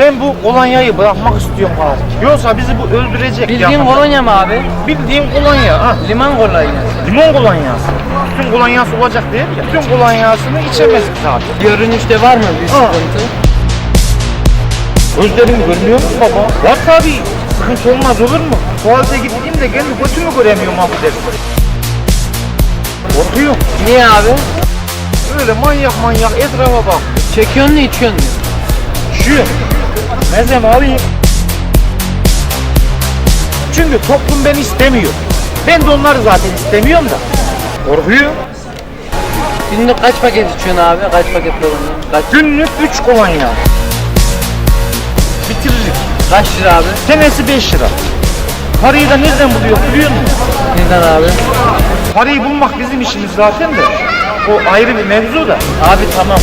Ben bu kolonyayı bırakmak istiyorum abi. Yoksa bizi bu öldürecek. Bildiğin yakında. kolonya mı abi? Bildiğin kolonya. Ha. Liman kolonyası. Limon kolonyası. Bütün kolonyası olacak değil ya. Bütün kolonyasını içemezdik zaten. Görünüşte var mı bir Ha. sıkıntı? Gözlerin görmüyor mu baba? Var tabii. Sıkıntı olmaz olur mu? Tuvalete gittiğim de kendi götümü göremiyorum abi dedim. Korkuyorum. Niye abi? Öyle manyak manyak etrafa bak. Çekiyorsun mu içiyorsun mu? Şu. Mezem abi. Çünkü toplum beni istemiyor. Ben de onları zaten istemiyorum da. Korkuyor. Günlük kaç paket içiyorsun abi? Kaç paket kolonya? Kaç, Günlük 3 kolonya. Bitiririk. kaç lira abi? Senesi 5 lira. Parayı da nereden buluyor biliyor musun? Neden abi? Parayı bulmak bizim işimiz zaten de. O ayrı bir mevzu da. Abi tamam.